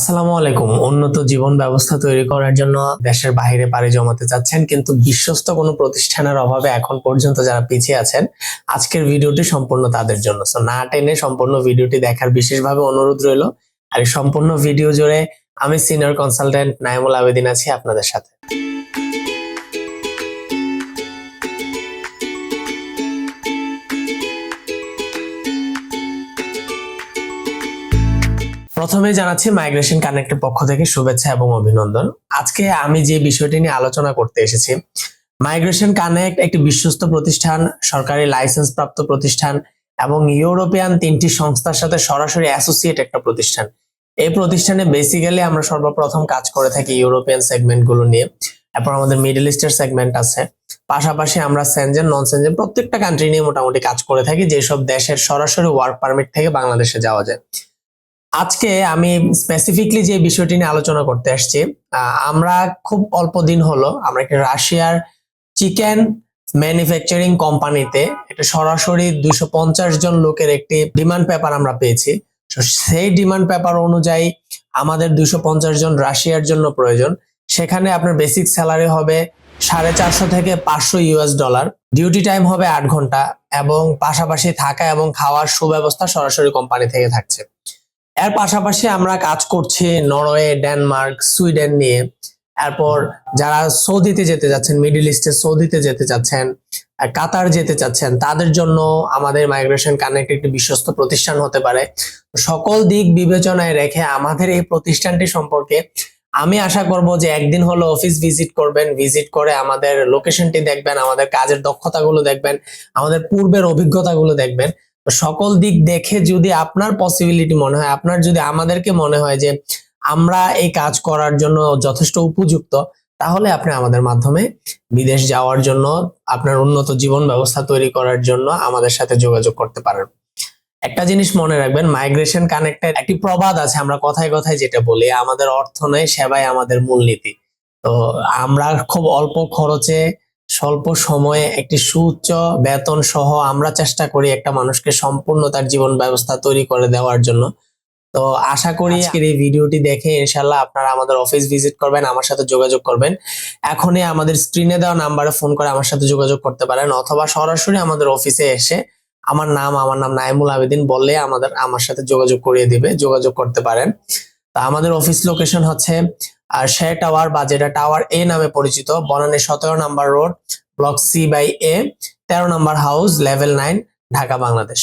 আসসালামু আলাইকুম। উন্নত জীবন ব্যবস্থা তৈরি করার জন্য দেশের বাইরে পাড়ি জমাতে চাচ্ছেন, কিন্তু বিশ্বস্ত কোনো প্রতিষ্ঠানের অভাবে এখন পর্যন্ত যারা পিছিয়ে আছেন, আজকের ভিডিওটি সম্পূর্ণ তাদের জন্য। সো না টেনে সম্পূর্ণ ভিডিওটি দেখার বিশেষভাবে অনুরোধ রইল। আর সম্পূর্ণ ভিডিও জুড়ে আমি সিনিয়র কনসালটেন্ট নাইমুল আবেদিন আছি আপনাদের সাথে। প্রথমে জানাচ্ছি মাইগ্রেশন কানেক্টের পক্ষ থেকে শুভেচ্ছা এবং অভিনন্দন। আজকে আমি যে বিষয়টি নিয়ে আলোচনা করতে এসেছি, মাইগ্রেশন কানেক্ট একটি বিশ্বস্ত প্রতিষ্ঠান, সরকারি লাইসেন্স প্রাপ্ত প্রতিষ্ঠান এবং ইউরোপিয়ান তিনটি সংস্থার সাথে সরাসরি অ্যাসোসিয়েট একটা প্রতিষ্ঠান। এই প্রতিষ্ঠানে বেসিক্যালি আমরা সর্বপ্রথম কাজ করে থাকি ইউরোপিয়ান সেগমেন্টগুলো নিয়ে। এরপর আমাদের মিডল ইস্টের সেগমেন্ট আছে। পাশাপাশি আমরা সেনজেন নন সেনজেন প্রত্যেকটা কান্ট্রি নিয়ে মোটামুটি কাজ করে থাকি, যেসব দেশের সরাসরি ওয়ার্ক পারমিট থেকে বাংলাদেশে যাওয়া যায়। আজকে আমি স্পেসিফিকলি যে বিষয়টি নিয়ে আলোচনা করতে আসছি আমরা খুব অল্প দিন হলো আমরা একটা রাশিয়ার চিকেন ম্যানুফ্যাকচারিং কোম্পানিতে একটা সরাসরি দুইশো পঞ্চাশ জন লোকের একটি ডিমান্ড পেপার আমরা পেয়েছি। সেই ডিমান্ড পেপার অনুযায়ী আমাদের দুইশো পঞ্চাশ জন রাশিয়ার জন্য প্রয়োজন। সেখানে আপনার বেসিক স্যালারি হবে সাড়ে চারশো থেকে পাঁচশো ইউএস ডলার ডিউটি টাইম হবে আট ঘণ্টা এবং পাশাপাশি থাকা এবং খাওয়ার সুব্যবস্থা সরাসরি কোম্পানি থেকে থাকছে। এর পাশাপাশি আমরা কাজ করছি নরওয়ে, ডেনমার্ক, সুইডেন নিয়ে। এরপর যারা সৌদিতে যেতে যাচ্ছেন, মিডল ইস্টে সৌদিতে যেতে চাচ্ছেন কাতার যেতে চাচ্ছেন, তাদের জন্য আমাদের মাইগ্রেশন কানেক্ট একটি বিশ্বস্ত প্রতিষ্ঠান হতে পারে। সকল দিক বিবেচনায় রেখে আমাদের এই প্রতিষ্ঠানটি সম্পর্কে আমি আশা করব যে একদিন হলো অফিস ভিজিট করবেন, ভিজিট করে আমাদের লোকেশনটি দেখবেন, আমাদের কাজের দক্ষতাগুলো দেখবেন, আমাদের পূর্বের অভিজ্ঞতাগুলো দেখবেন। সকল দিক দেখে যদি আপনার পসিবিলিটি মনে হয়, আপনার যদি আমাদেরকে মনে হয় যে আমরা এই কাজ করার জন্য যথেষ্ট উপযুক্ত, তাহলে আপনি আমাদের মাধ্যমে বিদেশ যাওয়ার জন্য, আপনার উন্নত জীবন ব্যবস্থা তৈরি করার জন্য আমাদের সাথে যোগাযোগ করতে পারেন। একটা জিনিস মনে রাখবেন মাইগ্রেশন কানেক্টের একটি প্রবাদ আছে, আমরা কথায় কথায় যেটা বলি, আমাদের অর্থ নয় সেবাই আমাদের মূলনীতি। তো আমরা খুব অল্প খরচে স্বল্প সময়ে একটি সুউচ্চ বেতন সহ আমরা চেষ্টা করি একটা মানুষকে সম্পূর্ণ তার জীবন ব্যবস্থা তৈরি করে দেওয়ার জন্য। তো আশা করি আজকের এই ভিডিওটি দেখে ইনশাল্লাহ আপনারা আমাদের অফিস ভিজিট করবেন আমার সাথে যোগাযোগ করবেন। এখনই আমাদের স্ক্রিনে দেওয়া নাম্বারে ফোন করে আমার সাথে যোগাযোগ করতে পারেন অথবা সরাসরি আমাদের অফিসে এসে আমার নাম আমার নাম নাইমুল আবেদিন বললে আমাদের আমার সাথে যোগাযোগ করিয়ে দিবে যোগাযোগ করতে পারেন। তা আমাদের অফিস লোকেশন হচ্ছে আর শেয়ার টাওয়ার বা যেটা টাওয়ার এ নামে পরিচিত, বনানী সতেরো number road block C by A তেরো number house level nine Dhaka, Bangladesh.